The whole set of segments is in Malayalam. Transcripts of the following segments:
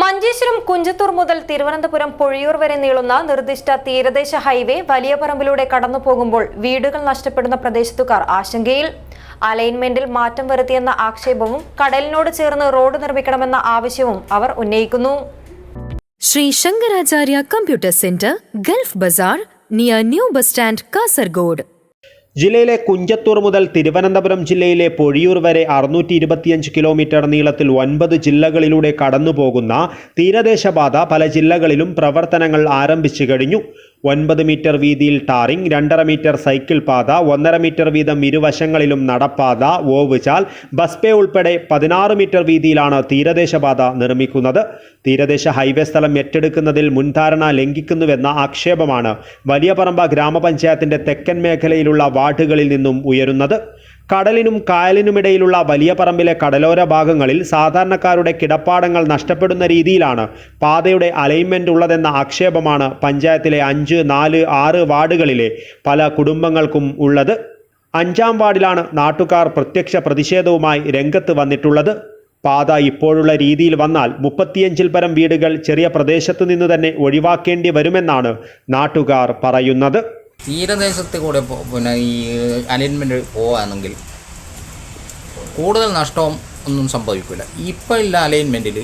മഞ്ചേശ്വരം കുഞ്ചത്തൂർ മുതൽ തിരുവനന്തപുരം പൊഴിയൂർ വരെ നീളുന്ന നിർദ്ദിഷ്ട തീരദേശ ഹൈവേ വലിയ പറമ്പിലൂടെ കടന്നു പോകുമ്പോൾ വീടുകൾ നഷ്ടപ്പെടുന്ന പ്രദേശത്തുകാർ ആശങ്കയിൽ. അലൈൻമെന്റിൽ മാറ്റം വരുത്തിയെന്ന ആക്ഷേപവും കടലിനോട് ചേർന്ന് റോഡ് നിർമ്മിക്കണമെന്ന ആവശ്യവും അവർ ഉന്നയിക്കുന്നു. Sri Sankaracharya computer centre gulf bazaar near new bus stand Kasaragod. ജില്ലയിലെ കുഞ്ചത്തൂർ മുതൽ തിരുവനന്തപുരം ജില്ലയിലെ പൊഴിയൂർ വരെ അറുന്നൂറ്റി ഇരുപത്തിയഞ്ച് കിലോമീറ്റർ നീളത്തിൽ ഒൻപത് ജില്ലകളിലൂടെ കടന്നുപോകുന്ന തീരദേശപാത പല ജില്ലകളിലും പ്രവർത്തനങ്ങൾ ആരംഭിച്ചു കഴിഞ്ഞു. ഒൻപത് മീറ്റർ വീതിയിൽ ടാറിംഗ് രണ്ടര മീറ്റർ സൈക്കിൾ പാത ഒന്നര മീറ്റർ വീതം ഇരുവശങ്ങളിലും നടപ്പാത ഓവുചാൽ ബസ്പേ ഉൾപ്പെടെ പതിനാറ് മീറ്റർ വീതിയിലാണ് തീരദേശപാത നിർമ്മിക്കുന്നത്. തീരദേശ ഹൈവേ സ്ഥലം ഏറ്റെടുക്കുന്നതിൽ മുൻധാരണ ലംഘിക്കുന്നുവെന്ന ആക്ഷേപമാണ് വലിയപറമ്പ ഗ്രാമപഞ്ചായത്തിന്റെ തെക്കൻ മേഖലയിലുള്ള വാർഡുകളിൽ നിന്നും ഉയരുന്നത്. കടലിനും കായലിനുമിടയിലുള്ള വലിയ പറമ്പിലെ കടലോര ഭാഗങ്ങളിൽ സാധാരണക്കാരുടെ കിടപ്പാടങ്ങൾ നഷ്ടപ്പെടുന്ന രീതിയിലാണ് പാതയുടെ അലൈൻമെന്റ് ഉള്ളതെന്ന ആക്ഷേപമാണ് പഞ്ചായത്തിലെ അഞ്ച് നാല് ആറ് വാർഡുകളിലെ പല കുടുംബങ്ങൾക്കും ഉള്ളത്. അഞ്ചാം വാർഡിലാണ് നാട്ടുകാർ പ്രത്യക്ഷ പ്രതിഷേധവുമായി രംഗത്ത് വന്നിട്ടുള്ളത്. പാത ഇപ്പോഴുള്ള രീതിയിൽ വന്നാൽ മുപ്പത്തിയഞ്ചിൽ പരം വീടുകൾ ചെറിയ പ്രദേശത്തു നിന്ന് തന്നെ ഒഴിവാക്കേണ്ടി വരുമെന്നാണ് നാട്ടുകാർ പറയുന്നത്. തീരദേശത്ത് കൂടെ പിന്നെ ഈ അലൈൻമെന്റ് പോവുകയാണെങ്കിൽ കൂടുതൽ നഷ്ടവും ഒന്നും സംഭവിക്കില്ല ഇപ്പോൾ ഉള്ള അലൈൻമെന്റിൽ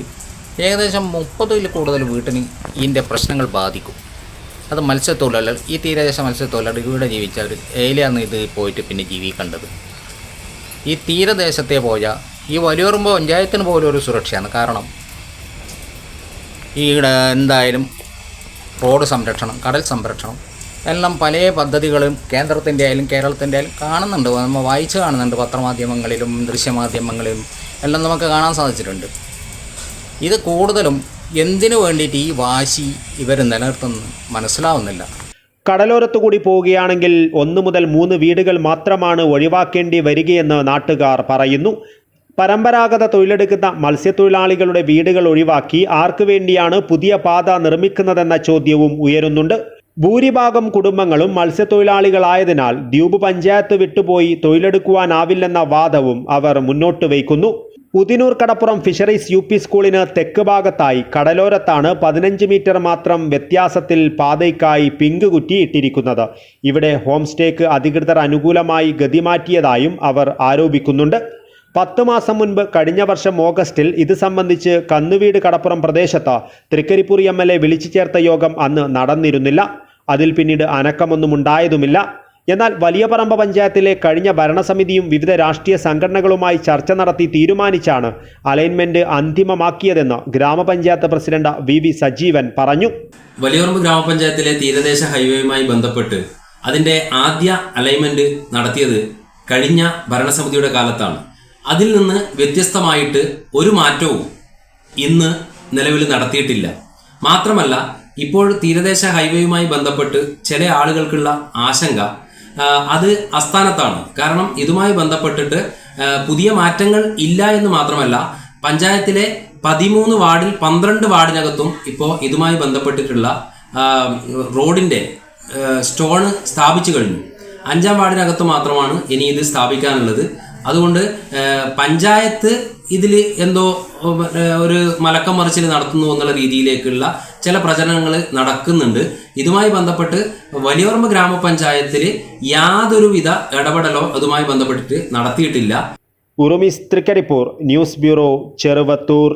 ഏകദേശം മുപ്പതിൽ കൂടുതൽ വീട്ടിന് ഇതിന്റെ പ്രശ്നങ്ങൾ ബാധിക്കും. അത് മത്സ്യത്തൊഴിലാളികൾ ഈ തീരദേശ മത്സ്യത്തൊഴിലാളികൾ ഇവിടെ ജീവിച്ചവർ ഏലിയാണ് ഇത് പോയിട്ട് പിന്നെ ജീവിക്കേണ്ടത്. ഈ തീരദേശത്തെ പോയ ഈ വലിയോറുമ്പോൾ പഞ്ചായത്തിന് പോലും ഒരു സുരക്ഷയാണ്. കാരണം ഈ എന്തായാലും റോഡ് സംരക്ഷണം കടൽ സംരക്ഷണം എല്ലാം പല പദ്ധതികളും കേന്ദ്രത്തിന്റെ ആയാലും കേരളത്തിന്റെ ആയാലും കാണുന്നുണ്ട്. നമ്മൾ വായിച്ച് കാണുന്നുണ്ട് പത്രമാധ്യമങ്ങളിലും ദൃശ്യമാധ്യമങ്ങളിലും. എല്ലാം നമുക്ക് കാണാൻ സാധിച്ചിട്ടുണ്ട്. ഇത് കൂടുതലും എന്തിനു വേണ്ടിയിട്ട് ഈ വാശി ഇവർ നിലനിർത്തുന്നു മനസ്സിലാവുന്നില്ല. കടലോരത്തു കൂടി പോവുകയാണെങ്കിൽ ഒന്ന് മുതൽ മൂന്ന് വീടുകൾ മാത്രമാണ് ഒഴിവാക്കേണ്ടി വരികയെന്ന് നാട്ടുകാർ പറയുന്നു. പരമ്പരാഗത തൊഴിലെടുക്കുന്ന മത്സ്യത്തൊഴിലാളികളുടെ വീടുകൾ ഒഴിവാക്കി ആർക്കു വേണ്ടിയാണ് പുതിയ പാത നിർമ്മിക്കുന്നതെന്ന ചോദ്യവും ഉയരുന്നുണ്ട്. ഭൂരിഭാഗം കുടുംബങ്ങളും മത്സ്യത്തൊഴിലാളികളായതിനാൽ ദ്വീപ് പഞ്ചായത്ത് വിട്ടുപോയി തൊഴിലെടുക്കുവാനാവില്ലെന്ന വാദവും അവർ മുന്നോട്ട് വയ്ക്കുന്നു. Puthinur Kadappuram fisheries U P സ്കൂളിന് തെക്ക് ഭാഗത്തായി കടലോരത്താണ് പതിനഞ്ച് മീറ്റർ മാത്രം വ്യത്യാസത്തിൽ പാതയ്ക്കായി പിങ്ക് കുറ്റിയിട്ടിരിക്കുന്നത് ഇവിടെ ഹോം സ്റ്റേക്ക് അധികൃതർ അനുകൂലമായി ഗതിമാറ്റിയതായും അവർ ആരോപിക്കുന്നുണ്ട്. പത്ത് മാസം മുൻപ് കഴിഞ്ഞ വർഷം ഓഗസ്റ്റിൽ ഇത് സംബന്ധിച്ച് കന്നുവീട് കടപ്പുറം പ്രദേശത്ത് തൃക്കരിപ്പൂർ എം എൽ എ വിളിച്ചു ചേർത്ത യോഗം അന്ന് നടന്നിരുന്നില്ല. അതിൽ പിന്നീട് അനക്കമൊന്നും ഉണ്ടായതുമില്ല. എന്നാൽ വലിയ പറമ്പ പഞ്ചായത്തിലെ കഴിഞ്ഞ ഭരണസമിതിയും വിവിധ രാഷ്ട്രീയ സംഘടനകളുമായി ചർച്ച നടത്തി തീരുമാനിച്ചാണ് അലൈൻമെന്റ് അന്തിമമാക്കിയതെന്ന് ഗ്രാമപഞ്ചായത്ത് പ്രസിഡന്റ് വി വി സജീവൻ പറഞ്ഞു. വലിയപറമ്പ് ഗ്രാമപഞ്ചായത്തിലെ തീരദേശ ഹൈവേയുമായി ബന്ധപ്പെട്ട് അതിന്റെ ആദ്യ അലൈൻമെന്റ് നടത്തിയത് കഴിഞ്ഞ ഭരണസമിതിയുടെ കാലത്താണ്. അതിൽ നിന്ന് വ്യത്യസ്തമായിട്ട് ഒരു മാറ്റവും ഇന്ന് നിലവിൽ നടത്തിയിട്ടില്ല. മാത്രമല്ല ഇപ്പോൾ തീരദേശ ഹൈവേയുമായി ബന്ധപ്പെട്ട് ചില ആളുകൾക്കുള്ള ആശങ്ക അത് അസ്ഥാനത്താണ് കാരണം ഇതുമായി ബന്ധപ്പെട്ടിട്ട് പുതിയ മാറ്റങ്ങൾ ഇല്ല എന്ന് മാത്രമല്ല പഞ്ചായത്തിലെ പതിമൂന്ന് വാർഡിൽ പന്ത്രണ്ട് വാർഡിനകത്തും ഇപ്പോൾ ഇതുമായി ബന്ധപ്പെട്ടിട്ടുള്ള റോഡിന്റെ സ്റ്റോണ് സ്ഥാപിച്ചു കഴിഞ്ഞു. അഞ്ചാം വാർഡിനകത്ത് മാത്രമാണ് ഇനി ഇത് സ്ഥാപിക്കാനുള്ളത്. അതുകൊണ്ട് പഞ്ചായത്ത് ഇതിൽ എന്തോ ഒരു മലക്കം മറിച്ചിൽ നടത്തുന്നു എന്നുള്ള രീതിയിലേക്കുള്ള ചില പ്രചരണങ്ങൾ നടക്കുന്നുണ്ട്. ഇതുമായി ബന്ധപ്പെട്ട് വലിയോർമ്മ ഗ്രാമപഞ്ചായത്തിൽ യാതൊരുവിധ ഇടപെടലോ അതുമായി ബന്ധപ്പെട്ടിട്ട് നടത്തിയിട്ടില്ല. Urumis Thrikaripur news bureau Cheruvathur.